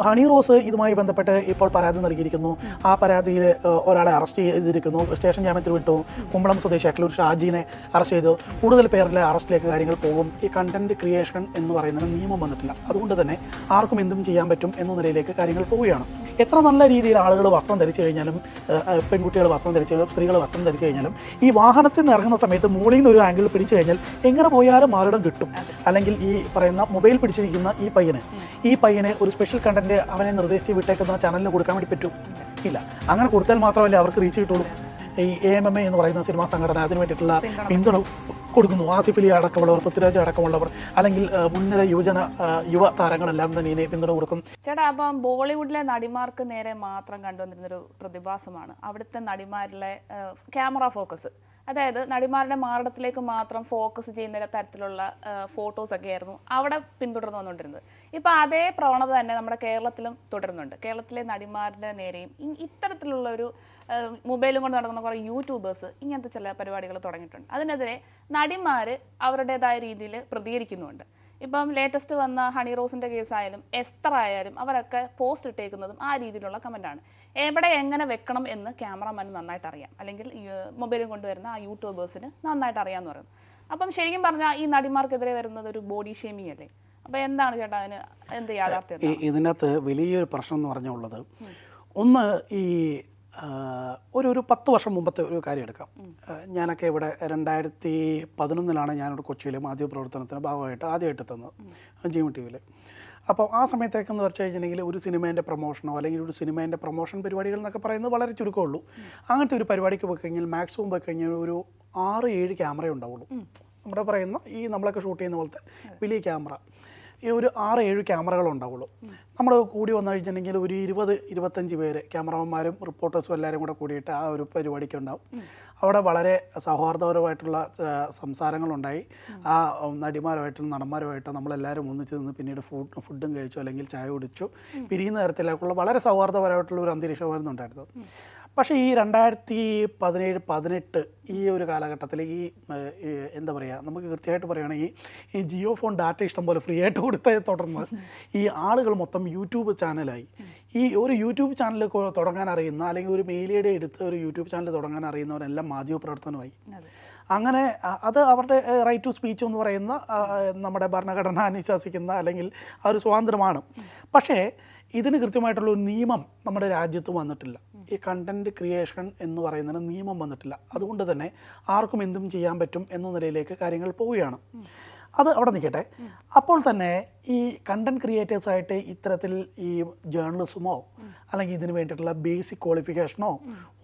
ഹണി റോസ് ഇതുമായി ബന്ധപ്പെട്ട് ഇപ്പോൾ പരാതി നൽകിയിരിക്കുന്നു. ആ പരാതിയിൽ ഒരാളെ അറസ്റ്റ് ചെയ്തിരിക്കുന്നു. സ്റ്റേഷൻ ജാമ്യത്തിൽ വിട്ടു. കുമ്പളം സ്വദേശി ഒരു ഷാജീനെ അറസ്റ്റ് ചെയ്തു. കൂടുതൽ പേരിലെ അറസ്റ്റിലേക്ക് കാര്യങ്ങൾ പോകും. ഈ കണ്ടന്റ് ക്രിയേഷൻ എന്ന് പറയുന്നതിന് നിയമം വന്നിട്ടില്ല. അതുകൊണ്ട് തന്നെ ആർക്കും എന്തും ചെയ്യാൻ പറ്റും എന്ന നിലയിലേക്ക് കാര്യങ്ങൾ പോവുകയാണ്. എത്ര നല്ല രീതിയിൽ ആളുകൾ വസ്ത്രം ധരിച്ചു കഴിഞ്ഞാലും പെൺകുട്ടികൾ വസ്ത്രം ധരിച്ചു സ്ത്രീകൾ വസ്ത്രം ധരിച്ചു കഴിഞ്ഞാലും ഈ വാഹനത്തിൽ നിന്ന് ഇറങ്ങുന്ന സമയത്ത് മുകളിൽ നിന്ന് ഒരു ആംഗിൾ പിടിച്ചു കഴിഞ്ഞാൽ എങ്ങനെ പോയാലും മാറിടം കിട്ടും. അല്ലെങ്കിൽ ഈ പറയുന്ന മൊബൈൽ പിടിച്ചിരിക്കുന്ന ഈ പയ്യന് ഈ പയ്യനെ ഒരു സ്പെഷ്യൽ കണ്ടന്റ് അവനെ നിർദ്ദേശിച്ച് വിട്ടേക്കുന്ന ചാനലിന് കൊടുക്കാൻ വേണ്ടി പറ്റും? ഇല്ല. അങ്ങനെ കൊടുത്താൽ മാത്രമല്ലേ അവർക്ക് റീച്ച് കിട്ടുള്ളൂ. ഈ എ എം എം എ എന്ന് പറയുന്ന സിനിമാ സംഘടന അതിന് വേണ്ടിയിട്ടുള്ള പിന്തുണ കൊടുക്കുന്നു. ആസിഫ് അലി അടക്കമുള്ളവർ പൃഥ്വിരാജ് അടക്കമുള്ളവർ അല്ലെങ്കിൽ മുൻനിര യുവജന യുവ താരങ്ങളെല്ലാം തന്നെ ഇതിനെ പിന്തുണ കൊടുക്കും. ചേട്ടാ അപ്പം ബോളിവുഡിലെ നടിമാർക്ക് നേരെ മാത്രം കണ്ടുവന്നിരുന്നൊരു പ്രതിഭാസമാണ് അവിടുത്തെ നടിമാരിലെ ക്യാമറ ഫോക്കസ്. അതായത് നടിമാരുടെ മാറിടത്തിലേക്ക് മാത്രം ഫോക്കസ് ചെയ്യുന്ന തരത്തിലുള്ള ഫോട്ടോസ് ഒക്കെ ആയിരുന്നു അവിടെ പിന്തുടർന്നു വന്നുകൊണ്ടിരുന്നത്. ഇപ്പൊ അതേ പ്രവണത തന്നെ നമ്മുടെ കേരളത്തിലും തുടരുന്നുണ്ട്. കേരളത്തിലെ നടിമാരുടെ നേരെയും ഇത്തരത്തിലുള്ള ഒരു മൊബൈലും കൊണ്ട് നടക്കുന്ന കുറേ യൂട്യൂബേഴ്സ് ഇങ്ങനത്തെ ചില പരിപാടികൾ തുടങ്ങിയിട്ടുണ്ട്. അതിനെതിരെ നടിമാർ അവരുടേതായ രീതിയിൽ പ്രതികരിക്കുന്നുണ്ട്. ഇപ്പം ലേറ്റസ്റ്റ് വന്ന ഹണി റോസിന്റെ കേസായാലും എസ്തർ ആയാലും അവരൊക്കെ പോസ്റ്റ് ഇട്ടേക്കുന്നതും ആ രീതിയിലുള്ള കമന്റാണ് എവിടെ എങ്ങനെ വെക്കണം എന്ന് ക്യാമറമാന് നന്നായിട്ട് അറിയാം അല്ലെങ്കിൽ മൊബൈലും കൊണ്ടുവരുന്ന ആ യൂട്യൂബേഴ്സിന് നന്നായിട്ട് അറിയാമെന്ന് പറയുന്നു അപ്പം ശരിക്കും പറഞ്ഞാൽ ഈ നടിമാർക്കെതിരെ വരുന്നത് ഒരു ബോഡി ഷേമിംഗ് അല്ലേ? അപ്പൊ എന്താണ് ചേട്ടാ അതിന് എന്ത് യാഥാർത്ഥ്യം ഇതിനകത്ത് വലിയൊരു പ്രശ്നം എന്ന് പറഞ്ഞുള്ളത് ഒന്ന് ഈ ഒരു ഒരു പത്ത് വർഷം മുമ്പത്തെ ഒരു കാര്യം എടുക്കാം. ഞാനൊക്കെ ഇവിടെ രണ്ടായിരത്തി പതിനൊന്നിലാണ് ഞാനിവിടെ കൊച്ചിയിലെ മാധ്യമപ്രവർത്തനത്തിന് ഭാഗമായിട്ട് ആദ്യമായിട്ട് എത്തുന്നത് ജീവൻ ടി വിയിൽ അപ്പോൾ ആ സമയത്തേക്കെന്ന് വെച്ച് കഴിഞ്ഞിട്ടുണ്ടെങ്കിൽ ഒരു സിനിമേന്റെ പ്രൊമോഷനോ അല്ലെങ്കിൽ ഒരു സിനിമേന്റെ പ്രൊമോഷൻ പരിപാടികൾ എന്നൊക്കെ പറയുന്നത് വളരെ ചുരുക്കമുള്ളൂ. അങ്ങനത്തെ ഒരു പരിപാടിക്ക് പോയി കഴിഞ്ഞാൽ മാക്സിമം പോയി കഴിഞ്ഞാൽ ഒരു ആറ് ഏഴ് ക്യാമറ ഉണ്ടാവുള്ളൂ. നമ്മുടെ പറയുന്ന ഈ നമ്മളൊക്കെ ഷൂട്ട് ചെയ്യുന്ന പോലത്തെ വലിയ ക്യാമറ. ഈ ഒരു ആറ് ഏഴ് ക്യാമറകൾ ഉണ്ടാവുള്ളൂ. നമ്മൾ കൂടി വന്നു കഴിഞ്ഞിട്ടുണ്ടെങ്കിൽ ഒരു ഇരുപത് ഇരുപത്തഞ്ച് പേര് ക്യാമറമാന്മാരും റിപ്പോർട്ടേഴ്സും എല്ലാവരും കൂടെ കൂടിയിട്ട് ആ ഒരു പരിപാടിക്ക് ഉണ്ടാവും. അവിടെ വളരെ സൗഹാർദ്ദപരമായിട്ടുള്ള സംസാരങ്ങളുണ്ടായി. ആ നടിമാരുമായിട്ടും നടന്മാരുമായിട്ടും നമ്മളെല്ലാവരും ഒന്നിച്ച് നിന്ന് പിന്നീട് ഫുഡ് ഫുഡും കഴിച്ചു അല്ലെങ്കിൽ ചായ കുടിച്ചു. പിരിയുന്ന തരത്തിലേക്കുള്ള വളരെ സൗഹാർദ്ദപരമായിട്ടുള്ള ഒരു അന്തരീക്ഷമായിരുന്നു ഉണ്ടായിരുന്നത്. പക്ഷേ ഈ രണ്ടായിരത്തി പതിനേഴ് പതിനെട്ട് ഈ ഒരു കാലഘട്ടത്തിൽ ഈ എന്താ പറയുക നമുക്ക് കൃത്യമായിട്ട് പറയുകയാണെങ്കിൽ ഈ ജിയോ ഫോൺ ഡാറ്റ ഇഷ്ടം പോലെ ഫ്രീ ആയിട്ട് കൊടുത്തതിനെ തുടർന്ന് ഈ ആളുകൾ മൊത്തം യൂട്യൂബ് ചാനലായി. ഈ ഒരു യൂട്യൂബ് ചാനൽ തുടങ്ങാൻ അറിയുന്ന അല്ലെങ്കിൽ ഒരു മെയിലിയുടെ എടുത്ത് ഒരു യൂട്യൂബ് ചാനൽ തുടങ്ങാൻ അറിയുന്നവരെല്ലാം മാധ്യമപ്രവർത്തനമായി. പ്രവർത്തനമായി അങ്ങനെ അത് അവരുടെ റൈറ്റ് ടു സ്പീച്ച് എന്ന് പറയുന്ന നമ്മുടെ ഭരണഘടന അനുശാസിക്കുന്ന അല്ലെങ്കിൽ ആ ഒരു സ്വാതന്ത്ര്യമാണ്. പക്ഷേ ഇതിന് കൃത്യമായിട്ടുള്ള ഒരു നിയമം നമ്മുടെ രാജ്യത്ത് വന്നിട്ടില്ല. ഈ കണ്ടന്റ് ക്രിയേഷൻ എന്ന് പറയുന്നതിന് നിയമം വന്നിട്ടില്ല. അതുകൊണ്ട് തന്നെ ആർക്കും എന്തും ചെയ്യാൻ പറ്റും എന്ന നിലയിലേക്ക് കാര്യങ്ങൾ പോവുകയാണ്. അത് അവിടെ നിൽക്കട്ടെ. അപ്പോൾ തന്നെ ഈ കണ്ടന്റ് ക്രിയേറ്റേഴ്സായിട്ട് ഇത്തരത്തിൽ ഈ ജേർണലിസമോ അല്ലെങ്കിൽ ഇതിന് വേണ്ടിയിട്ടുള്ള ബേസിക് ക്വാളിഫിക്കേഷനോ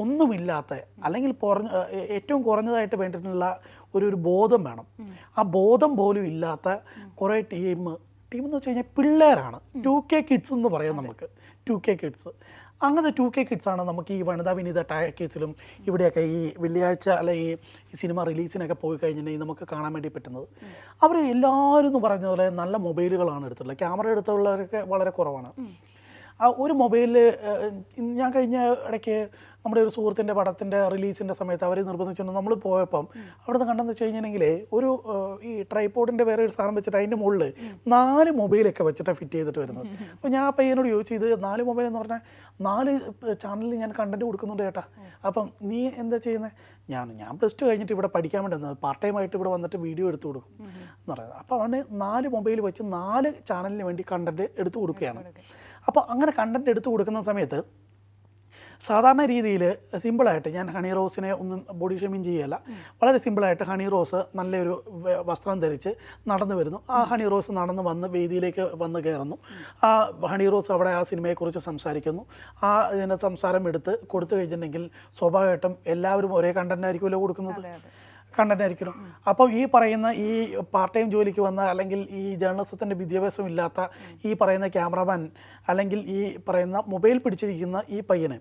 ഒന്നുമില്ലാത്ത അല്ലെങ്കിൽ കുറഞ്ഞ ഏറ്റവും കുറഞ്ഞതായിട്ട് വേണ്ടിയിട്ടുള്ള ഒരു ഒരു ബോധം വേണം. ആ ബോധം പോലും ഇല്ലാത്ത കുറേ ടീം ടീം എന്ന് വെച്ച് കഴിഞ്ഞാൽ പിള്ളേരാണ്. ടു കെ കിഡ്സ് എന്ന് പറയാം നമുക്ക്. ടു കെ കിഡ്സ് അങ്ങനത്തെ ടു കെ കിഡ്സാണ് നമുക്ക് ഈ വനിതാ വിനീത കേസിലും ഇവിടെയൊക്കെ ഈ വെള്ളിയാഴ്ച അല്ലെ ഈ സിനിമ റിലീസിനൊക്കെ പോയി കഴിഞ്ഞിട്ടുണ്ടെങ്കിൽ നമുക്ക് കാണാൻ വേണ്ടി പറ്റുന്നത്. അവർ എല്ലാവരും എന്ന് പറഞ്ഞ പോലെ നല്ല മൊബൈലുകളാണ് എടുത്തുള്ളത് ക്യാമറ എടുത്തുള്ളവരൊക്കെ വളരെ കുറവാണ്. ആ ഒരു മൊബൈലിൽ ഞാൻ കഴിഞ്ഞ ഇടയ്ക്ക് നമ്മുടെ ഒരു സുഹൃത്തിന്റെ പടത്തിന്റെ റിലീസിന്റെ സമയത്ത് അവർ നിർബന്ധിച്ചു നമ്മൾ പോയപ്പം അവിടുന്ന് കണ്ടെന്ന് വെച്ച് കഴിഞ്ഞിട്ടുണ്ടെങ്കിൽ ഒരു ഈ ട്രൈപോഡിന്റെ വേറെ ഒരു സാധനം വെച്ചിട്ട് അതിന്റെ മുകളിൽ നാല് മൊബൈലൊക്കെ വെച്ചിട്ട് ഫിറ്റ് ചെയ്തിട്ട് വരുന്നത്. അപ്പോൾ ഞാൻ ആ പയ്യനോട് ചോദിച്ചു ഇത് നാല് മൊബൈൽ എന്ന് പറഞ്ഞാൽ നാല് ചാനലിൽ ഞാൻ കണ്ടന്റ് കൊടുക്കുന്നുണ്ട് ചേട്ടാ. അപ്പം നീ എന്താ ചെയ്യുന്നത് ഞാൻ ഞാൻ പ്ലസ് ടു കഴിഞ്ഞിട്ട് ഇവിടെ പഠിക്കാൻ വേണ്ടി പാർട്ട് ടൈം ആയിട്ട് ഇവിടെ വന്നിട്ട് വീഡിയോ എടുത്തു കൊടുക്കും. എന്ന് പറയുന്നത്. അപ്പോൾ അവന് നാല് മൊബൈൽ വെച്ച് നാല് ചാനലിന് വേണ്ടി കണ്ടന്റ് എടുത്തു കൊടുക്കുകയാണ്. അപ്പോൾ അങ്ങനെ കണ്ടന്റ് എടുത്തു കൊടുക്കുന്ന സമയത്ത് സാധാരണ രീതിയിൽ സിമ്പിളായിട്ട് ഞാൻ ഹണി റോസിനെ ഒന്നും ബോഡി ഷേമിങ് ചെയ്യല്ല. വളരെ സിമ്പിളായിട്ട് ഹണി റോസ് നല്ലൊരു വസ്ത്രം ധരിച്ച് നടന്നു വരുന്നു. ആ ഹണി റോസ് നടന്ന് വന്ന് വേദിയിലേക്ക് വന്ന് കയറുന്നു. ആ ഹണി റോസ് അവിടെ ആ സിനിമയെക്കുറിച്ച് സംസാരിക്കുന്നു. ആ ഇതിന്റെ സംസാരം എടുത്ത് കൊടുത്തു കഴിഞ്ഞിട്ടുണ്ടെങ്കിൽ സ്വാഭാവികമായിട്ടും എല്ലാവരും ഒരേ കണ്ടന്റ് ആയിരിക്കുമല്ലോ കൊടുക്കുന്നത്. കണ്ടന്റ് ആയിരിക്കണം അപ്പോൾ ഈ പറയുന്ന ഈ പാർട്ട് ടൈം ജോലിക്ക് വന്ന അല്ലെങ്കിൽ ഈ ജേർണലിസത്തിന്റെ വിദ്യാഭ്യാസം ഇല്ലാത്ത ഈ പറയുന്ന ക്യാമറമാൻ അല്ലെങ്കിൽ ഈ പറയുന്ന മൊബൈൽ പിടിച്ചിരിക്കുന്ന ഈ പയ്യന്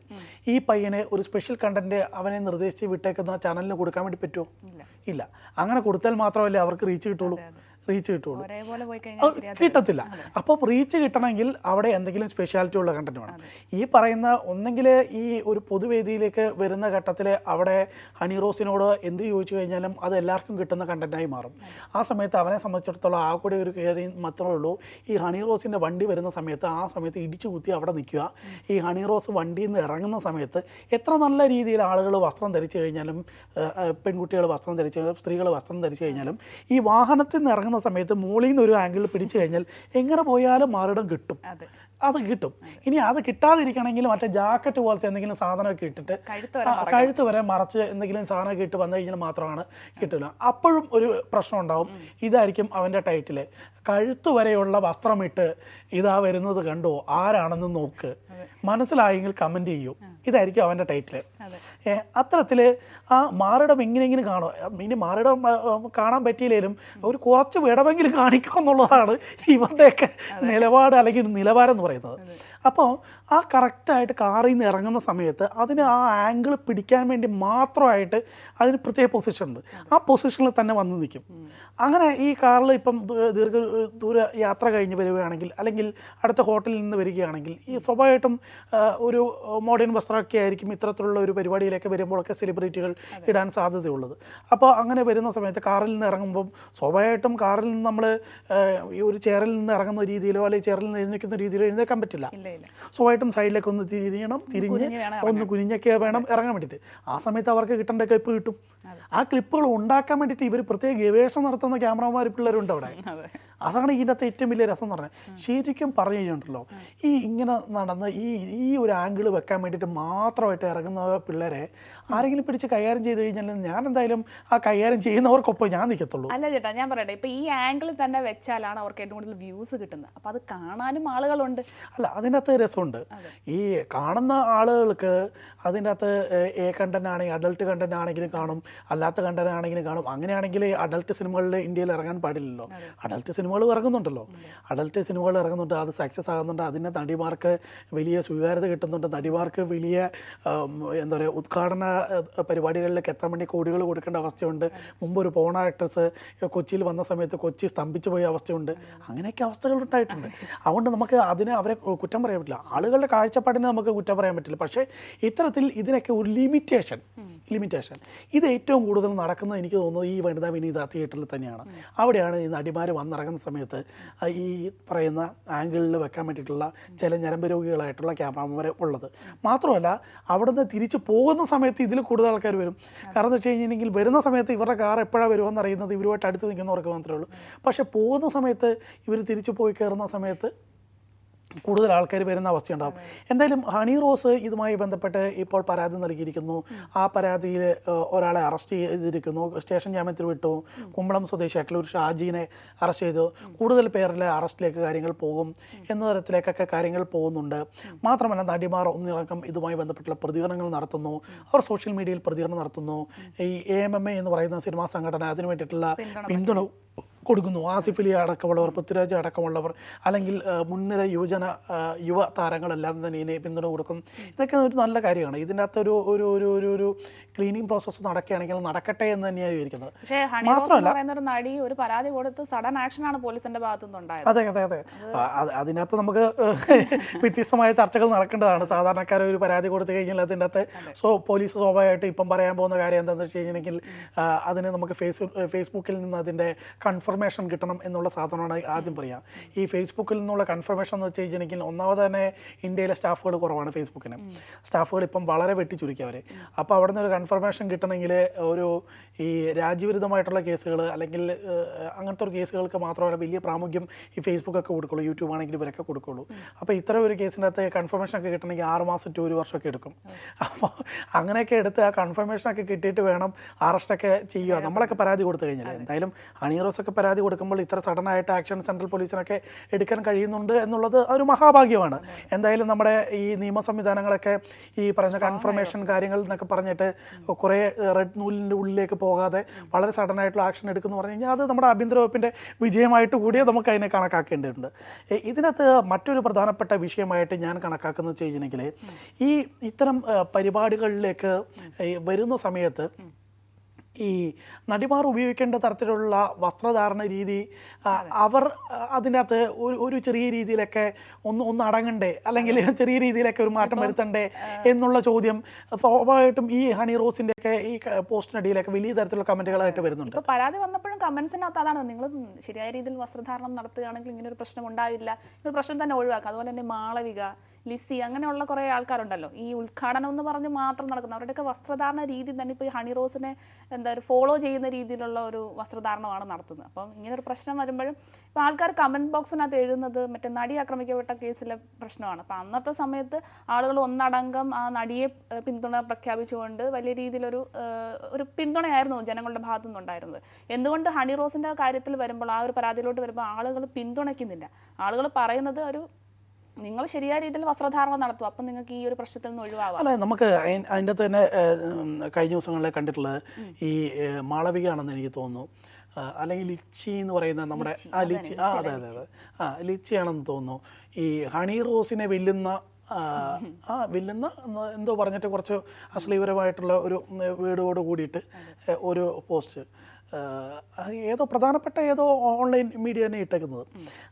ഈ പയ്യനെ ഒരു സ്പെഷ്യൽ കണ്ടന്റ് അവനെ നിർദ്ദേശിച്ച് വിട്ടേക്കുന്ന ചാനലിന് കൊടുക്കാൻ വേണ്ടി പറ്റുമോ? ഇല്ല. അങ്ങനെ കൊടുത്താൽ മാത്രമല്ലേ അവർക്ക് റീച്ച് കിട്ടുള്ളൂ. റീച്ച് കിട്ടുള്ളൂ. കിട്ടത്തില്ല. അപ്പോൾ റീച്ച് കിട്ടണമെങ്കിൽ അവിടെ എന്തെങ്കിലും സ്പെഷ്യാലിറ്റി ഉള്ള കണ്ടന്റ് വേണം. ഈ പറയുന്ന ഒന്നെങ്കിൽ ഈ ഒരു പൊതുവേദിയിലേക്ക് വരുന്ന ഘട്ടത്തിൽ അവിടെ ഹണി റോസിനോട് എന്ത് ചോദിച്ചു കഴിഞ്ഞാലും അത് എല്ലാവർക്കും കിട്ടുന്ന കണ്ടന്റായി മാറും. ആ സമയത്ത് അവനെ സംബന്ധിച്ചിടത്തോളം ആ കൂടെ ഒരു കയറി മാത്രമേ ഉള്ളൂ. ഈ ഹണി റോസിന്റെ വണ്ടി വരുന്ന സമയത്ത് ആ സമയത്ത് ഇടിച്ചു കുത്തി അവിടെ നിൽക്കുക. ഈ ഹണി റോസ് വണ്ടിയിൽ നിന്ന് ഇറങ്ങുന്ന സമയത്ത് എത്ര നല്ല രീതിയിൽ ആളുകൾ വസ്ത്രം ധരിച്ചു കഴിഞ്ഞാലും പെൺകുട്ടികൾ വസ്ത്രം ധരിച്ചു സ്ത്രീകൾ വസ്ത്രം ധരിച്ചു കഴിഞ്ഞാലും ഈ വാഹനത്തിൽ നിന്ന് ഇറങ്ങുന്ന സമയത്ത് മുകളിൽ നിന്ന് ഒരു ആംഗിൾ പിടിച്ചു കഴിഞ്ഞാൽ എങ്ങനെ പോയാലും മാറിടം കിട്ടും. അത്. കിട്ടും. ഇനി അത് കിട്ടാതിരിക്കണമെങ്കിൽ മറ്റേ ജാക്കറ്റ് പോലത്തെ എന്തെങ്കിലും സാധനമൊക്കെ ഇട്ടിട്ട് കഴുത്ത് വരെ കഴുത്ത് വരെ മറച്ച് എന്തെങ്കിലും സാധനമൊക്കെ ഇട്ട് വന്നു കഴിഞ്ഞാൽ മാത്രമാണ് കിട്ടില്ല അപ്പോഴും ഒരു പ്രശ്നം ഉണ്ടാവും. ഇതായിരിക്കും അവന്റെ ടൈറ്റിൽ കഴുത്ത് വരെയുള്ള വസ്ത്രമിട്ട് ഇതാ വരുന്നത് കണ്ടോ? ആരാണെന്ന് നോക്ക്. മനസ്സിലായെങ്കിൽ കമന്റ് ചെയ്യൂ. ഇതായിരിക്കും അവന്റെ ടൈറ്റിൽ അത്തരത്തിൽ ആ മാറിടം എങ്ങനെയെങ്കിലും കാണോ. ഇനി മാറിടം കാണാൻ പറ്റിയില്ലെങ്കിലും ഒരു കുറച്ച് വിടവെങ്കിലും കാണിക്കുക എന്നുള്ളതാണ് ഇവരുടെയൊക്കെ നിലപാട് അല്ലെങ്കിൽ നിലവാരം എന്ന് പറയുന്നത്. അപ്പോൾ ആ കറക്റ്റായിട്ട് കാറിൽ നിന്ന് ഇറങ്ങുന്ന സമയത്ത് അതിന് ആ ആംഗിൾ പിടിക്കാൻ വേണ്ടി മാത്രമായിട്ട് അതിന് പ്രത്യേക പൊസിഷൻ ഉണ്ട് ആ പൊസിഷനിൽ തന്നെ വന്ന് നിൽക്കും. അങ്ങനെ ഈ കാറിൽ ഇപ്പം ദീർഘ ദൂര യാത്ര കഴിഞ്ഞ് വരികയാണെങ്കിൽ അല്ലെങ്കിൽ അടുത്ത ഹോട്ടലിൽ നിന്ന് വരികയാണെങ്കിൽ ഈ സ്വാഭാവികമായിട്ടും ഒരു മോഡേൺ വസ്ത്രമൊക്കെ ആയിരിക്കും ഇത്തരത്തിലുള്ള ഒരു പരിപാടിയിലേക്ക് വരുമ്പോഴൊക്കെ സെലിബ്രിറ്റികൾ ഇടാൻ സാധ്യതയുള്ളത്. അപ്പോൾ അങ്ങനെ വരുന്ന സമയത്ത് കാറിൽ നിന്ന് ഇറങ്ങുമ്പം സ്വാഭാവികമായിട്ടും കാറിൽ നിന്ന് നമ്മൾ ഈ ഒരു ചെയറിൽ നിന്ന് ഇറങ്ങുന്ന രീതിയിലോ അല്ലെങ്കിൽ ചെയറിൽ നിന്ന് എഴുന്നേൽക്കുന്ന രീതിയിലോ എഴുന്നേക്കാൻ പറ്റില്ല. ഇല്ല സൈഡിലേക്ക് ഒന്ന് തിരിയണം തിരിഞ്ഞ് ഒന്ന് കുനിഞ്ഞൊക്കെ വേണം ഇറങ്ങാൻ വേണ്ടിയിട്ട്. ആ സമയത്ത് അവർക്ക് കിട്ടേണ്ട കെപ്പ് കിട്ടും. ആ ക്ലിപ്പുകൾ ഉണ്ടാക്കാൻ വേണ്ടിയിട്ട് ഇവർ പ്രത്യേക ഗവേഷണം നടത്തുന്ന ക്യാമറമാർ പിള്ളേരുണ്ട് അവിടെ. അതാണ് ഇതിന്റെ അകത്ത് ഏറ്റവും വലിയ രസം എന്ന് പറഞ്ഞത് ശരിക്കും പറഞ്ഞു കഴിഞ്ഞിട്ടുണ്ടല്ലോ ഈ ഇങ്ങനെ നടന്ന് ഈ ഈ ഒരു ആംഗിൾ വെക്കാൻ വേണ്ടിയിട്ട് മാത്രമായിട്ട് ഇറങ്ങുന്ന പിള്ളേരെ ആരെങ്കിലും പിടിച്ച് കൈകാര്യം ചെയ്ത് കഴിഞ്ഞാൽ ഞാൻ എന്തായാലും ആ കൈകാര്യം ചെയ്യുന്നവർക്കൊപ്പം ഞാൻ നിൽക്കത്തുള്ളൂ. അല്ല ചേട്ടാ ഞാൻ പറയട്ടെ. ഇപ്പൊ ഈ ആംഗിൾ തന്നെ വെച്ചാലാണ് അവർക്ക് ഏറ്റവും കൂടുതൽ വ്യൂസ് കിട്ടുന്നത്. അപ്പൊ അത് കാണാനും ആളുകളുണ്ട്. അല്ല അതിനകത്ത് രസമുണ്ട്. ഈ കാണുന്ന ആളുകൾക്ക് അതിന്റെ അകത്ത് എ കണ്ടന്റ് ആണെങ്കിൽ അഡൾട്ട് കണ്ടന്റ് ആണെങ്കിലും കാണും. അല്ലാത്ത കണ്ടനാണെങ്കിലും കാണും. അങ്ങനെയാണെങ്കിൽ അഡൾട്ട് സിനിമകളിൽ ഇന്ത്യയിൽ ഇറങ്ങാൻ പാടില്ലല്ലോ. അഡൾട്ട് സിനിമകൾ ഇറങ്ങുന്നുണ്ടല്ലോ. അഡൾട്ട് സിനിമകൾ ഇറങ്ങുന്നുണ്ട്. അത് സക്സസ് ആകുന്നുണ്ട്. അതിന്റെ നടിമാർക്ക് വലിയ സ്വീകാര്യത കിട്ടുന്നുണ്ട്. നടിമാർക്ക് വലിയ എന്താ പറയുക ഉദ്ഘാടന പരിപാടികളിലേക്ക് എത്താൻ വേണ്ടി കോടികൾ കൊടുക്കേണ്ട അവസ്ഥയുണ്ട്. മുമ്പ് ഒരു പോണ ആക്ട്രസ് കൊച്ചിയിൽ വന്ന സമയത്ത് കൊച്ചി സ്തംഭിച്ചു പോയ അവസ്ഥയുണ്ട്. അങ്ങനെയൊക്കെ അവസ്ഥകൾ ഉണ്ടായിട്ടുണ്ട്. അതുകൊണ്ട് നമുക്ക് അതിനെ അവരെ കുറ്റം പറയാൻ പറ്റില്ല. ആളുകളുടെ കാഴ്ചപ്പാടിനെ നമുക്ക് കുറ്റം പറയാൻ പറ്റില്ല. പക്ഷേ ഇത്തരത്തിൽ ഇതിനൊക്കെ ഒരു ലിമിറ്റേഷൻ ലിമിറ്റേഷൻ. ഇത് ഏറ്റവും കൂടുതൽ നടക്കുന്നത് എനിക്ക് തോന്നുന്നത് ഈ വനിതാ വിനീത തിയേറ്ററിൽ തന്നെയാണ്. അവിടെയാണ് ഈ നടിമാർ വന്നിറങ്ങുന്ന സമയത്ത് ഈ പറയുന്ന ആംഗിളിൽ വെക്കാൻ വേണ്ടിയിട്ടുള്ള ചില ഞരമ്പ് രോഗികളായിട്ടുള്ള ക്യാമറമാരെ ഉള്ളത്. മാത്രമല്ല അവിടുന്ന് തിരിച്ചു പോകുന്ന സമയത്ത് ഇതിൽ കൂടുതൽ ആൾക്കാർ വരും. കാരണം എന്ന് വെച്ച് കഴിഞ്ഞിട്ടുണ്ടെങ്കിൽ വരുന്ന സമയത്ത് ഇവരുടെ കാർ എപ്പോഴാണ് വരുമെന്ന് അറിയുന്നത് ഇവരുമായിട്ട് അടുത്ത് നിൽക്കുന്നവർക്ക് മാത്രമേ ഉള്ളൂ. പക്ഷേ പോകുന്ന സമയത്ത് ഇവർ തിരിച്ചു പോയി കയറുന്ന സമയത്ത് കൂടുതൽ ആൾക്കാർ വരുന്ന അവസ്ഥയുണ്ടാകും എന്തായാലും ഹണി റോസ് ഇതുമായി ബന്ധപ്പെട്ട് ഇപ്പോൾ പരാതി നൽകിയിരിക്കുന്നു. ആ പരാതിയിൽ ഒരാളെ അറസ്റ്റ് ചെയ്തിരിക്കുന്നു. സ്റ്റേഷൻ ജാമ്യത്തിൽ വിട്ടു. കുമ്പളം സ്വദേശിയായിട്ടുള്ള ഒരു ഷാജീനെ അറസ്റ്റ് ചെയ്തു. കൂടുതൽ പേരിലെ അറസ്റ്റിലേക്ക് കാര്യങ്ങൾ പോകും എന്ന തരത്തിലേക്കൊക്കെ കാര്യങ്ങൾ പോകുന്നുണ്ട്. മാത്രമല്ല നടിമാർ ഒന്നിളക്കം ഇതുമായി ബന്ധപ്പെട്ടുള്ള പ്രതികരണങ്ങൾ നടത്തുന്നു. അവർ സോഷ്യൽ മീഡിയയിൽ പ്രതികരണം നടത്തുന്നു. ഈ എ എം എം എ എന്ന് പറയുന്ന സിനിമാ സംഘടന അതിനു വേണ്ടിയിട്ടുള്ള പിന്തുണ കൊടുക്കുന്നു. ആസിഫ് അലി അടക്കമുള്ളവർ പൃഥ്വിരാജ് അടക്കമുള്ളവർ അല്ലെങ്കിൽ മുൻനിര യുവജന യുവ താരങ്ങളെല്ലാം തന്നെ ഇതിനെ പിന്തുണ കൊടുക്കും ഇതൊക്കെ ഒരു നല്ല കാര്യമാണ്. ഇതിന്റെ അകത്ത് ഒരു ഒരു ഒരു ഒരു ഒരു ക്ലീനിങ് പ്രോസസ്സ് നടക്കുകയാണെങ്കിൽ നടക്കട്ടെ എന്ന് തന്നെയാണ് വിചാരിക്കുന്നത്. മാത്രമല്ല നടി ഒരു പരാതി കൊടുത്ത് സഡൻ ആക്ഷൻ ആണ് പോലീസിന്റെ അതെ അതെ അതെ. അതിനകത്ത് നമുക്ക് വ്യത്യസ്തമായ ചർച്ചകൾ നടക്കേണ്ടതാണ്. സാധാരണക്കാർ ഒരു പരാതി കൊടുത്തു കഴിഞ്ഞാൽ അതിന്റെ അകത്ത് സോ പോലീസ് സ്വാഭാവികമായിട്ട് ഇപ്പം പറയാൻ പോകുന്ന കാര്യം എന്താണെന്ന് വെച്ച് കഴിഞ്ഞിട്ടുണ്ടെങ്കിൽ അതിനെ നമുക്ക് ഫേസ് ഫേസ്ബുക്കിൽ നിന്ന് അതിന്റെ കൺഫർമേഷൻ കിട്ടണം എന്നുള്ള സാധനമാണ് ആദ്യം പറയാം. ഈ ഫേസ്ബുക്കിൽ നിന്നുള്ള കൺഫർമേഷൻ എന്ന് വെച്ച് കഴിഞ്ഞിട്ടുണ്ടെങ്കിൽ ഒന്നാമത് തന്നെ ഇന്ത്യയിലെ സ്റ്റാഫുകൾ കുറവാണ് ഫേസ്ബുക്കിന് സ്റ്റാഫുകൾ ഇപ്പം വളരെ വെട്ടിച്ചുരുക്കി അവർ അപ്പോൾ അവിടെ നിന്ന് ഒരു കൺഫർമേഷൻ കിട്ടണമെങ്കിൽ ഒരു ഈ രാജ്യവിരുദ്ധമായിട്ടുള്ള കേസുകൾ അല്ലെങ്കിൽ അങ്ങനത്തെ ഒരു കേസുകൾക്ക് മാത്രമല്ല വലിയ പ്രാമുഖ്യം ഈ ഫേസ്ബുക്കൊക്കെ കൊടുക്കുള്ളൂ. യൂട്യൂബ് ആണെങ്കിലും ഇവരൊക്കെ കൊടുക്കുള്ളൂ. അപ്പോൾ ഇത്തരം ഒരു കേസിന്റെ അകത്ത് കൺഫർമേഷൻ ഒക്കെ കിട്ടണമെങ്കിൽ ആറ് മാസം ടു ഒരു വർഷമൊക്കെ എടുക്കും. അപ്പോൾ അങ്ങനെയൊക്കെ എടുത്ത് ആ കൺഫർമേഷൻ ഒക്കെ കിട്ടിയിട്ട് വേണം അറസ്റ്റൊക്കെ ചെയ്യുക. നമ്മളൊക്കെ പരാതി കൊടുത്തു കഴിഞ്ഞാൽ എന്തായാലും ഹണീറോസ് ഒക്കെ പരാതി കൊടുക്കുമ്പോൾ ഇത്ര സഡനായിട്ട് ആക്ഷൻ സെൻട്രൽ പോലീസിനൊക്കെ എടുക്കാൻ കഴിയുന്നുണ്ട് എന്നുള്ളത് ഒരു മഹാഭാഗ്യമാണ്. എന്തായാലും നമ്മുടെ ഈ നിയമ സംവിധാനങ്ങളൊക്കെ ഈ പറഞ്ഞ കൺഫർമേഷൻ കാര്യങ്ങൾ എന്നൊക്കെ പറഞ്ഞിട്ട് കുറേ റെഡ് നൂലിന്റെ ഉള്ളിലേക്ക് പോകാതെ വളരെ സഡനായിട്ടുള്ള ആക്ഷൻ എടുക്കുന്നു പറഞ്ഞു കഴിഞ്ഞാൽ അത് നമ്മുടെ ആഭ്യന്തര വകുപ്പിന്റെ വിജയമായിട്ട് കൂടിയേ നമുക്ക് അതിനെ കണക്കാക്കേണ്ടതുണ്ട്. ഇതിനകത്ത് മറ്റൊരു പ്രധാനപ്പെട്ട വിഷയമായിട്ട് ഞാൻ കണക്കാക്കുന്നത് വെച്ച് കഴിഞ്ഞിട്ടുണ്ടെങ്കിൽ ഈ ഇത്തരം പരിപാടികളിലേക്ക് വരുന്ന സമയത്ത് ഈ നടിമാർ ഉപയോഗിക്കേണ്ട തരത്തിലുള്ള വസ്ത്രധാരണ രീതി അവർ അതിനകത്ത് ഒരു ഒരു ചെറിയ രീതിയിലൊക്കെ ഒന്ന് ഒന്ന് അടങ്ങണ്ടേ? അല്ലെങ്കിൽ ചെറിയ രീതിയിലൊക്കെ ഒരു മാറ്റം വരുത്തണ്ടേ? എന്നുള്ള ചോദ്യം സ്വാഭാവികമായിട്ടും ഈ ഹണി റോസിന്റെ ഒക്കെ ഈ പോസ്റ്റിനടിയിലൊക്കെ വലിയ തരത്തിലുള്ള കമന്റുകളായിട്ട് വരുന്നുണ്ട്. പരാതി വന്നപ്പോഴും കമന്റ്സിനകത്ത് അതാണ് നിങ്ങൾ ശരിയായ രീതിയിൽ വസ്ത്രധാരണം നടത്തുകയാണെങ്കിൽ ഇങ്ങനെ ഒരു പ്രശ്നം ഉണ്ടാവില്ല. ഒരു പ്രശ്നം തന്നെ ഒഴിവാക്കുക. അതുപോലെ തന്നെ മാളവിക ലിസി അങ്ങനെയുള്ള കുറേ ആൾക്കാരുണ്ടല്ലോ. ഈ ഉദ്ഘാടനം എന്ന് പറഞ്ഞ് മാത്രം നടക്കുന്ന അവരുടെയൊക്കെ വസ്ത്രധാരണ രീതി തന്നെ ഇപ്പോൾ ഈ ഹണി റോസിനെ എന്താ ഒരു ഫോളോ ചെയ്യുന്ന രീതിയിലുള്ള ഒരു വസ്ത്രധാരണമാണ് നടത്തുന്നത്. അപ്പം ഇങ്ങനെ ഒരു പ്രശ്നം വരുമ്പോഴും ഇപ്പോൾ ആൾക്കാർ കമന്റ് ബോക്സിനകത്ത് എഴുതുന്നത് മറ്റേ നടി ആക്രമിക്കപ്പെട്ട കേസിലെ പ്രശ്നമാണ്. അപ്പം അന്നത്തെ സമയത്ത് ആളുകൾ ഒന്നടങ്കം ആ നടിയെ പിന്തുണ പ്രഖ്യാപിച്ചുകൊണ്ട് വലിയ രീതിയിലൊരു ഒരു പിന്തുണയായിരുന്നു ജനങ്ങളുടെ ഭാഗത്തു നിന്നുണ്ടായിരുന്നത് എന്തുകൊണ്ട് ഹണി റോസിന്റെ കാര്യത്തിൽ വരുമ്പോൾ ആ ഒരു പരാതിയിലോട്ട് വരുമ്പോൾ ആളുകൾ പിന്തുണയ്ക്കുന്നില്ല? ആളുകൾ പറയുന്നത് ഒരു നിങ്ങൾ ശരിയായ രീതിയിൽ വസ്ത്രധാരണം നടത്തും. അപ്പം നിങ്ങൾക്ക് ഈ ഒരു പ്രശ്നത്തിൽ നിന്ന് ഒഴിവാകും അല്ല നമുക്ക് അതിന്റെ അകത്ത് തന്നെ കഴിഞ്ഞ ദിവസങ്ങളിൽ കണ്ടിട്ടുള്ളത് ഈ മാളവികയാണെന്ന് എനിക്ക് തോന്നുന്നു. അല്ലെങ്കിൽ ലിച്ചി എന്ന് പറയുന്ന നമ്മുടെ ആ ലിച്ചി. ആ അതെ അതെ അതെ. ആ ലിച്ചിയാണെന്ന് തോന്നുന്നു. ഈ ഹണി റോസിനെ വെല്ലുന്ന ആ, വില്ലെന്ന് എന്തോ പറഞ്ഞിട്ട് കുറച്ച് അശ്ലീപരമായിട്ടുള്ള ഒരു വീടോട് കൂടിയിട്ട് ഒരു പോസ്റ്റ്. ഏതോ പ്രധാനപ്പെട്ട ഏതോ ഓൺലൈൻ മീഡിയ തന്നെ ഇട്ടേക്കുന്നത്.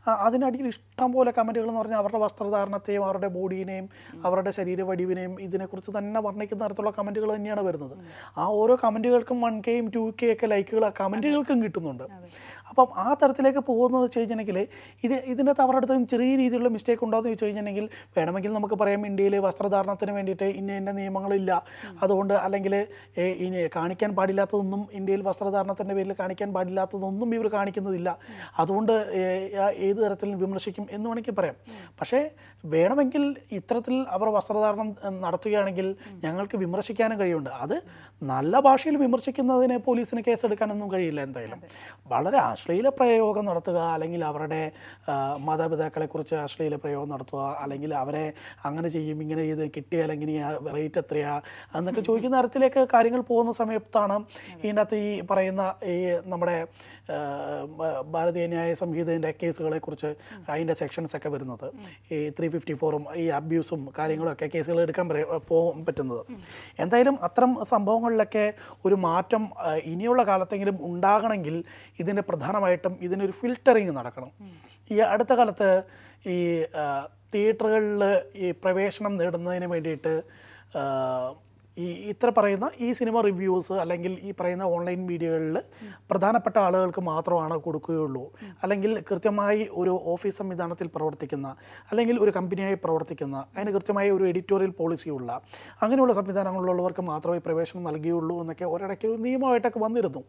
അതിനടിയിൽ ഇഷ്ടം പോലെ കമന്റുകൾ എന്ന് പറഞ്ഞാൽ അവരുടെ വസ്ത്രധാരണത്തെയും അവരുടെ ബോഡീനെയും അവരുടെ ശരീര വടിവിനെയും ഇതിനെക്കുറിച്ച് തന്നെ വർണിക്കുന്ന തരത്തിലുള്ള കമന്റുകൾ തന്നെയാണ് വരുന്നത്. ആ ഓരോ കമന്റുകൾക്കും വൺ കെയും ടു കെ ഒക്കെ ലൈക്കുകൾ ആ കമന്റുകൾക്കും കിട്ടുന്നുണ്ട്. അപ്പം ആ തരത്തിലേക്ക് പോകുന്നത് വെച്ച് കഴിഞ്ഞിട്ടുണ്ടെങ്കിൽ ഇത് ഇതിന്റെ തവറെടുത്തും ചെറിയ രീതിയിലുള്ള മിസ്റ്റേക്ക് ഉണ്ടോ എന്ന് ചോദിച്ചു കഴിഞ്ഞിട്ടുണ്ടെങ്കിൽ വേണമെങ്കിൽ നമുക്ക് പറയാം ഇന്ത്യയിൽ വസ്ത്രധാരണത്തിന് വേണ്ടിയിട്ട് ഇന്ന ഇന്ന നിയമങ്ങളില്ല. അതുകൊണ്ട് അല്ലെങ്കിൽ ഇനി കാണിക്കാൻ പാടില്ലാത്തതൊന്നും ഇന്ത്യയിൽ വസ്ത്രധാരണത്തിന്റെ പേരിൽ കാണിക്കാൻ പാടില്ലാത്തതൊന്നും ഇവർ കാണിക്കുന്നതില്ല. അതുകൊണ്ട് ഏത് തരത്തിൽ വിമർശിക്കും എന്ന് വേണമെങ്കിൽ പറയാം. പക്ഷേ വേണമെങ്കിൽ ഇത്തരത്തിൽ അവർ വസ്ത്രധാരണം നടത്തുകയാണെങ്കിൽ ഞങ്ങൾക്ക് വിമർശിക്കാനും കഴിയുണ്ട് അത് നല്ല ഭാഷയിൽ വിമർശിക്കുന്നതിനെ പോലീസിന് കേസെടുക്കാനൊന്നും കഴിയില്ല എന്തായാലും. വളരെ അശ്ലീല പ്രയോഗം നടത്തുക അല്ലെങ്കിൽ അവരുടെ മാതാപിതാക്കളെക്കുറിച്ച് അശ്ലീല പ്രയോഗം നടത്തുക അല്ലെങ്കിൽ അവരെ അങ്ങനെ ചെയ്യും ഇങ്ങനെ ചെയ്ത് കിട്ടിയാൽ എങ്ങനെയാ റേറ്റ് എത്രയാ എന്നൊക്കെ ചോദിക്കുന്ന തരത്തിലേക്ക് കാര്യങ്ങൾ പോകുന്ന സമയത്താണ് ഇതിനകത്ത് ഈ പറയുന്ന ഈ നമ്മുടെ ഭാരതീയ ന്യായ സംഹിതേന്റെ കേസുകളെ കുറിച്ച് അതിന്റെ സെക്ഷൻസൊക്കെ വരുന്നത്. ഈ ത്രീ ഫിഫ്റ്റി ഫോറും ഈ അബ്യൂസും കാര്യങ്ങളൊക്കെ കേസുകൾ എടുക്കാൻ പോകാൻ പറ്റുന്നത്. എന്തായാലും അത്തരം സംഭവങ്ങളിലൊക്കെ ഒരു മാറ്റം ഇനിയുള്ള കാലത്തെങ്കിലും ഉണ്ടാകണമെങ്കിൽ ഇതിന്റെ പ്രധാനമായിട്ടും ഇതിനൊരു ഫിൽറ്ററിങ് നടക്കണം. ഈ അടുത്ത കാലത്ത് ഈ തിയേറ്ററുകളിൽ ഈ പ്രവേശനം നേടുന്നതിന് വേണ്ടിയിട്ട് ഈ ഇത്ര പറയുന്ന ഈ സിനിമ റിവ്യൂസ് അല്ലെങ്കിൽ ഈ പറയുന്ന ഓൺലൈൻ മീഡിയകളിൽ പ്രധാനപ്പെട്ട ആളുകൾക്ക് മാത്രമാണ് കൊടുക്കുകയുള്ളൂ. അല്ലെങ്കിൽ കൃത്യമായി ഒരു ഓഫീസ് സംവിധാനത്തിൽ പ്രവർത്തിക്കുന്ന അല്ലെങ്കിൽ ഒരു കമ്പനിയായി പ്രവർത്തിക്കുന്ന അതിന് കൃത്യമായി ഒരു എഡിറ്റോറിയൽ പോളിസി ഉള്ള അങ്ങനെയുള്ള സംവിധാനങ്ങളിലുള്ളവർക്ക് മാത്രമേ പ്രവേശനം നൽകിയുള്ളൂ എന്നൊക്കെ ഒരിടയ്ക്ക് ഒരു നിയമമായിട്ടൊക്കെ വന്നിരുന്നു.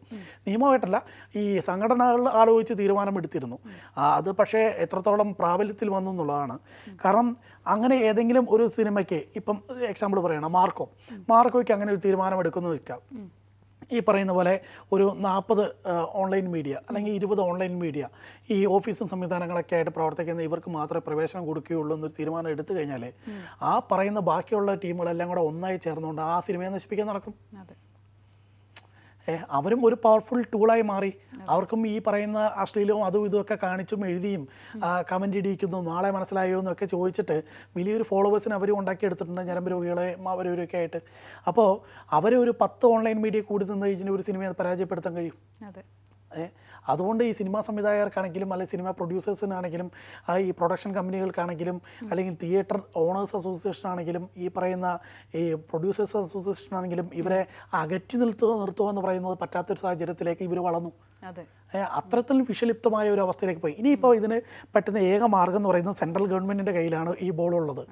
നിയമമായിട്ടല്ല ഈ സംഘടനകൾ ആലോചിച്ച് തീരുമാനമെടുത്തിരുന്നു. അത് പക്ഷേ എത്രത്തോളം പ്രാബല്യത്തിൽ വന്നു എന്നുള്ളതാണ്. കാരണം അങ്ങനെ ഏതെങ്കിലും ഒരു സിനിമയ്ക്ക് ഇപ്പം എക്സാമ്പിൾ പറയണം മാർക്കോ. മാർക്കോയ്ക്ക് അങ്ങനെ ഒരു തീരുമാനം എടുക്കുന്നു വെക്കാം. ഈ പറയുന്ന പോലെ ഒരു നാൽപ്പത് ഓൺലൈൻ മീഡിയ അല്ലെങ്കിൽ ഇരുപത് ഓൺലൈൻ മീഡിയ ഈ ഓഫീസും സംവിധാനങ്ങളൊക്കെ ആയിട്ട് പ്രവർത്തിക്കുന്ന ഇവർക്ക് മാത്രമേ പ്രവേശനം കൊടുക്കുകയുള്ളൂ എന്നൊരു തീരുമാനം എടുത്തു കഴിഞ്ഞാൽ ആ പറയുന്ന ബാക്കിയുള്ള ടീമുകളെല്ലാം കൂടെ ഒന്നായി ചേർന്നുകൊണ്ട് ആ സിനിമയെ നശിപ്പിക്കാൻ നടക്കും. അവരും ഒരു പവർഫുൾ ടൂളായി മാറി. അവർക്കും ഈ പറയുന്ന അശ്ലീലവും അതും ഇതുമൊക്കെ കാണിച്ചും എഴുതിയും കമന്റ് ഇടിയിക്കുന്നു നാളെ മനസ്സിലായോ എന്നൊക്കെ ചോദിച്ചിട്ട് വലിയൊരു ഫോളോവേഴ്സിന് അവർ ഉണ്ടാക്കിയെടുത്തിട്ടുണ്ട് ഞരമ്പ് രോഗികളെ അവരവരൊക്കെ ആയിട്ട്. അപ്പോൾ അവരെ ഒരു പത്ത് ഓൺലൈൻ മീഡിയ കൂടി നിന്ന് കഴിഞ്ഞാൽ ഒരു സിനിമയെ പരാജയപ്പെടുത്താൻ കഴിയും. അതെ. അതുകൊണ്ട് ഈ സിനിമാ സംവിധായകർക്കാണെങ്കിലും അല്ലെങ്കിൽ സിനിമ പ്രൊഡ്യൂസേഴ്സിനാണെങ്കിലും ഈ പ്രൊഡക്ഷൻ കമ്പനികൾക്കാണെങ്കിലും അല്ലെങ്കിൽ തിയേറ്റർ ഓണേഴ്സ് അസോസിയേഷൻ ആണെങ്കിലും ഈ പറയുന്ന ഈ പ്രൊഡ്യൂസേഴ്സ് അസോസിയേഷൻ ആണെങ്കിലും ഇവരെ അകറ്റി നിർത്തുക നിർത്തുക എന്ന് പറയുന്നത് പറ്റാത്തൊരു സാഹചര്യത്തിലേക്ക് ഇവർ വളർന്നു. അതെ. ഏ, അത്തരത്തിൽ വിഷലിപ്തമായ ഒരു അവസ്ഥയിലേക്ക് പോയി. ഇനിയിപ്പോൾ ഇതിന് പറ്റുന്ന ഏക മാർഗം എന്ന് പറയുന്നത് സെൻട്രൽ ഗവൺമെന്റിന്റെ കയ്യിലാണ് ഈ ബോളുള്ളത്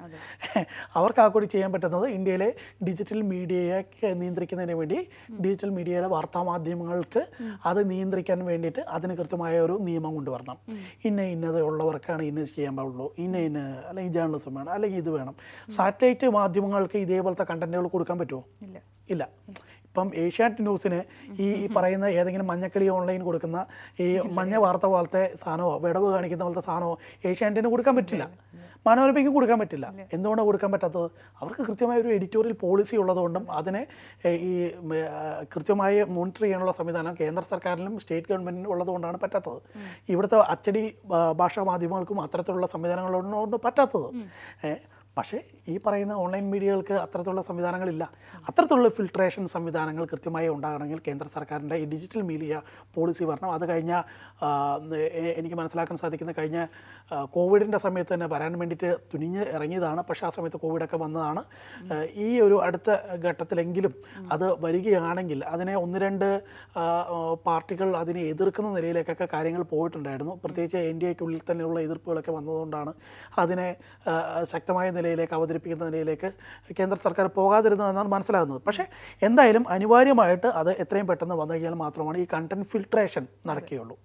അവർക്ക് ആ കൂടി ചെയ്യാൻ പറ്റുന്നത് ഇന്ത്യയിലെ ഡിജിറ്റൽ മീഡിയയെ നിയന്ത്രിക്കുന്നതിന് വേണ്ടി ഡിജിറ്റൽ മീഡിയയുടെ വാർത്താമാധ്യമങ്ങൾക്ക് അത് നിയന്ത്രിക്കാൻ വേണ്ടിയിട്ട് അതിന് കൃത്യമായ ഒരു നിയമം കൊണ്ടുവരണം. ഇന്ന ഇന്നത് ഉള്ളവർക്കാണ് ഇന്നത് ചെയ്യാൻ പാടുള്ളൂ. ഇന്ന ഇന്ന അല്ലെങ്കിൽ ജേർണലിസം വേണം. അല്ലെങ്കിൽ ഇത് വേണം. സാറ്റലൈറ്റ് മാധ്യമങ്ങൾക്ക് ഇതേപോലത്തെ കണ്ടന്റുകൾ കൊടുക്കാൻ പറ്റുമോ? ഇല്ല. ഇപ്പം ഏഷ്യാനെറ്റ് ന്യൂസിന് ഈ പറയുന്ന ഏതെങ്കിലും മഞ്ഞക്കളി ഓൺലൈൻ കൊടുക്കുന്ന ഈ മഞ്ഞ വാർത്ത പോലത്തെ സാധനമോ വിടവ് കാണിക്കുന്ന പോലത്തെ സാധനമോ ഏഷ്യാനെറ്റിന് കൊടുക്കാൻ പറ്റില്ല. മനോരമയ്ക്ക് കൊടുക്കാൻ പറ്റില്ല. എന്തുകൊണ്ടാണ് കൊടുക്കാൻ പറ്റാത്തത്? അവർക്ക് കൃത്യമായ ഒരു എഡിറ്റോറിയൽ പോളിസി ഉള്ളതുകൊണ്ടും അതിനെ ഈ കൃത്യമായ മോണിറ്റർ ചെയ്യാനുള്ള സംവിധാനം കേന്ദ്ര സർക്കാരിലും സ്റ്റേറ്റ് ഗവൺമെന്റിനും ഉള്ളതുകൊണ്ടാണ് പറ്റാത്തത്. ഇവിടുത്തെ അച്ചടി ഭാഷാ മാധ്യമങ്ങൾക്കും അത്തരത്തിലുള്ള സംവിധാനങ്ങളുള്ളതുകൊണ്ട് പറ്റാത്തത്. പക്ഷേ ഈ പറയുന്ന ഓൺലൈൻ മീഡിയകൾക്ക് അത്തരത്തിലുള്ള സംവിധാനങ്ങളില്ല. അത്തരത്തിലുള്ള ഫിൽട്രേഷൻ സംവിധാനങ്ങൾ കൃത്യമായി ഉണ്ടാകണമെങ്കിൽ കേന്ദ്ര സർക്കാരിന്റെ ഈ ഡിജിറ്റൽ മീഡിയ പോളിസി വരണം. അത് കഴിഞ്ഞ എനിക്ക് മനസ്സിലാക്കാൻ സാധിക്കുന്ന കഴിഞ്ഞ കോവിഡിന്റെ സമയത്ത് തന്നെ വരാൻ വേണ്ടിയിട്ട് തുനിഞ്ഞ് ഇറങ്ങിയതാണ്. പക്ഷേ ആ സമയത്ത് കോവിഡൊക്കെ വന്നതാണ്. ഈ ഒരു അടുത്ത ഘട്ടത്തിലെങ്കിലും അത് വരികയാണെങ്കിൽ അതിനെ ഒന്ന് രണ്ട് പാർട്ടികൾ അതിനെ എതിർക്കുന്ന നിലയിലേക്കൊക്കെ കാര്യങ്ങൾ പോയിട്ടുണ്ടായിരുന്നു. പ്രത്യേകിച്ച് എൻ ഡി എക്കുള്ളിൽ തന്നെയുള്ള എതിർപ്പുകളൊക്കെ വന്നതുകൊണ്ടാണ് അതിനെ ശക്തമായ നിലയിലേക്ക് അവതരിപ്പിക്കുന്ന നിലയിലേക്ക് കേന്ദ്ര സർക്കാർ പോകാതിരുന്നതെന്നാണ് മനസ്സിലാകുന്നത്. പക്ഷേ എന്തായാലും അനിവാര്യമായിട്ട് അത് എത്രയും പെട്ടെന്ന് വന്നു കഴിഞ്ഞാൽ മാത്രമാണ് ഈ കണ്ടന്റ് ഫിൽട്രേഷൻ നടക്കുകയുള്ളൂ.